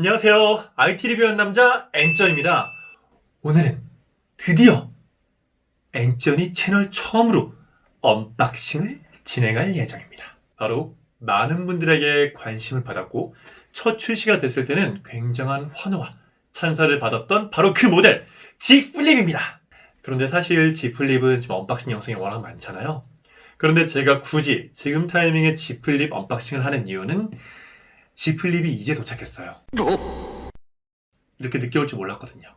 안녕하세요. IT 리뷰한 남자 엔전입니다. 오늘은 드디어 엔전이 채널 처음으로 언박싱을 진행할 예정입니다. 바로 많은 분들에게 관심을 받았고 첫 출시가 됐을 때는 굉장한 환호와 찬사를 받았던 바로 그 모델 G 플립입니다. 그런데 사실 G 플립은 지금 언박싱 영상이 워낙 많잖아요. 그런데 제가 굳이 지금 타이밍에 G 플립 언박싱을 하는 이유는 G 플립이 이제 도착했어요. 이렇게 늦게 올줄 몰랐거든요.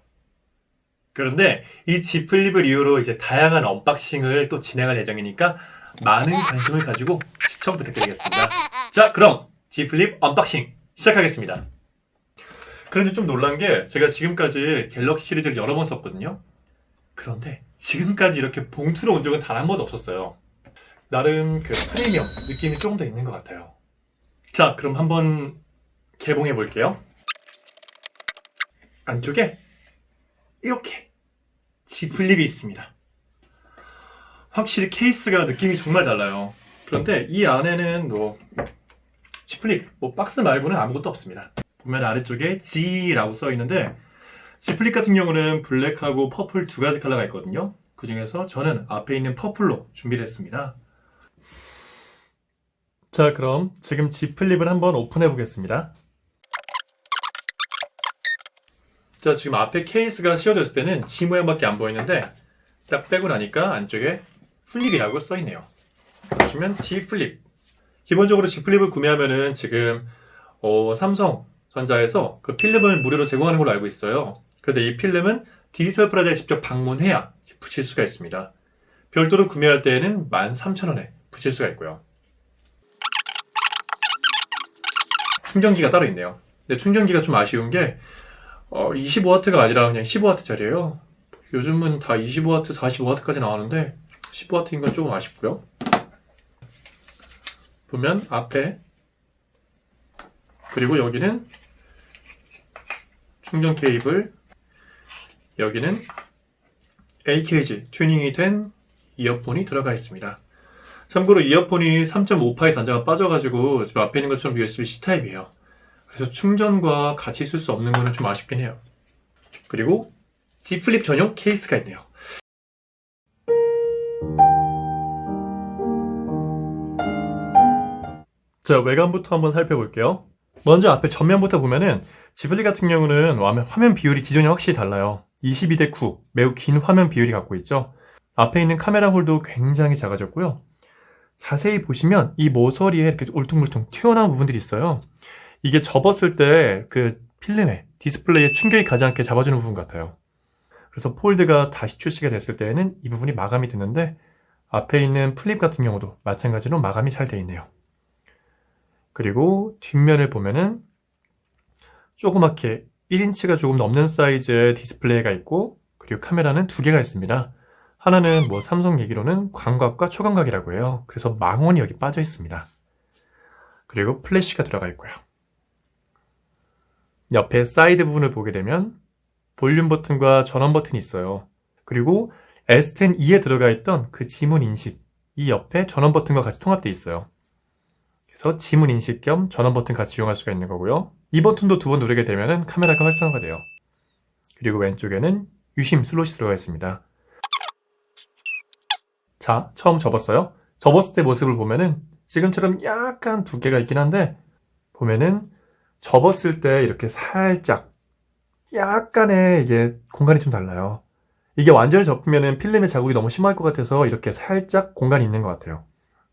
그런데 이 G 플립을 이유로 이제 다양한 언박싱을 또 진행할 예정이니까 많은 관심을 가지고 시청 부탁드리겠습니다. 자, 그럼 G 플립 언박싱 시작하겠습니다. 그런데 좀 놀란 게 제가 지금까지 갤럭시 시리즈를 여러 번 썼거든요. 그런데 지금까지 이렇게 봉투로 온 적은 단 한 번도 없었어요. 나름 그 프리미엄 느낌이 조금 더 있는 것 같아요. 자, 그럼 한번 개봉해 볼게요. 안쪽에 이렇게 G 플립이 있습니다. 확실히 케이스가 느낌이 정말 달라요. 그런데 이 안에는 뭐 G 플립 뭐 박스 말고는 아무것도 없습니다. 보면 아래쪽에 G라고 써 있는데 G 플립 같은 경우는 블랙하고 퍼플 두 가지 컬러가 있거든요. 그 중에서 저는 앞에 있는 퍼플로 준비를 했습니다. 자, 그럼 지금 G 플립을 한번 오픈해 보겠습니다. 자, 지금 앞에 케이스가 씌워졌을 때는 G 모양밖에 안 보이는데 딱 빼고 나니까 안쪽에 플립이라고 써 있네요. 보시면 G 플립. 기본적으로 G 플립을 구매하면은 지금 어, 삼성전자에서 그 필름을 무료로 제공하는 걸로 알고 있어요. 그런데 이 필름은 디지털 프라자에 직접 방문해야 붙일 수가 있습니다. 별도로 구매할 때에는 13,000원에 붙일 수가 있고요. 충전기가 따로 있네요. 근데 충전기가 좀 아쉬운 게 어, 25W가 아니라 그냥 15W짜리예요. 요즘은 다 25W, 45W까지 나오는데 15W인 건 조금 아쉽고요. 보면 앞에 그리고 여기는 충전 케이블 여기는 AKG 튜닝이 된 이어폰이 들어가 있습니다. 참고로 이어폰이 3.5파의 단자가 빠져가지고 지금 앞에 있는 것처럼 USB-C 타입이에요. 그래서 충전과 같이 쓸 수 없는 거는 좀 아쉽긴 해요. 그리고 G 플립 전용 케이스가 있네요. 자, 외관부터 한번 살펴볼게요. 먼저 앞에 전면부터 보면은 G 플립 같은 경우는 화면, 비율이 기존이랑 확실히 달라요. 22대 9, 매우 긴 화면 비율이 갖고 있죠. 앞에 있는 카메라 홀도 굉장히 작아졌고요. 자세히 보시면 이 모서리에 이렇게 울퉁불퉁 튀어나온 부분들이 있어요. 이게 접었을 때 그 필름에 디스플레이에 충격이 가지 않게 잡아주는 부분 같아요. 그래서 폴드가 다시 출시가 됐을 때에는 이 부분이 마감이 되는데 앞에 있는 플립 같은 경우도 마찬가지로 마감이 잘 되어 있네요. 그리고 뒷면을 보면은 조그맣게 1인치가 조금 넘는 사이즈의 디스플레이가 있고 그리고 카메라는 두 개가 있습니다. 하나는 뭐 삼성 얘기로는 광각과 초광각이라고 해요. 그래서 망원이 여기 빠져 있습니다. 그리고 플래시가 들어가 있고요. 옆에 사이드 부분을 보게 되면 볼륨 버튼과 전원 버튼이 있어요. 그리고 S10E에 들어가 있던 그 지문 인식, 이 옆에 전원 버튼과 같이 통합되어 있어요. 그래서 지문 인식 겸 전원 버튼 같이 이용할 수가 있는 거고요. 이 버튼도 두 번 누르게 되면 카메라가 활성화가 돼요. 그리고 왼쪽에는 유심 슬롯이 들어가 있습니다. 자, 처음 접었어요. 접었을 때 모습을 보면은 지금처럼 약간 두께가 있긴 한데 보면은 접었을 때 이렇게 살짝 약간의 이게 공간이 좀 달라요. 이게 완전히 접으면은 필름의 자국이 너무 심할 것 같아서 이렇게 살짝 공간이 있는 것 같아요.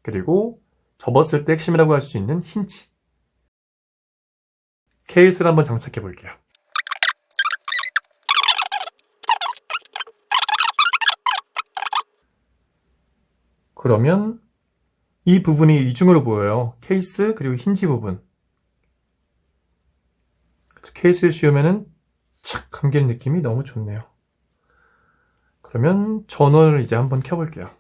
그리고 접었을 때 핵심이라고 할 수 있는 힌치. 케이스를 한번 장착해 볼게요. 그러면 이 부분이 이중으로 보여요. 케이스 그리고 힌지 부분. 케이스를 씌우면은 착 감기는 느낌이 너무 좋네요. 그러면 전원을 이제 한번 켜볼게요.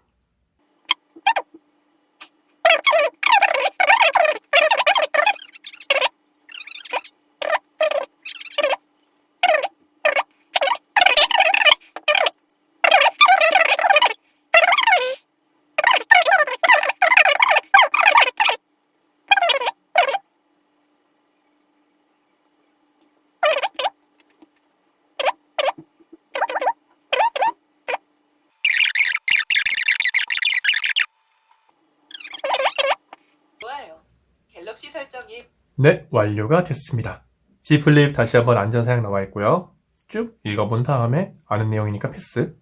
설정이 네, 완료가 됐습니다. G 플립 다시 한번 안전사양 나와 있고요. 쭉 읽어본 다음에 아는 내용이니까 패스.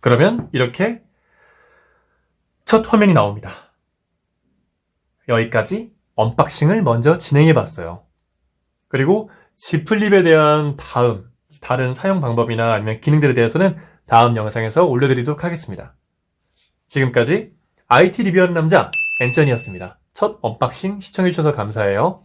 그러면 이렇게 첫 화면이 나옵니다. 여기까지 언박싱을 먼저 진행해 봤어요. 그리고 G 플립에 대한 다음 다른 사용 방법이나 아니면 기능들에 대해서는 다음 영상에서 올려드리도록 하겠습니다. 지금까지 IT 리뷰하는 남자 앤전이었습니다. 첫 언박싱 시청해주셔서 감사해요.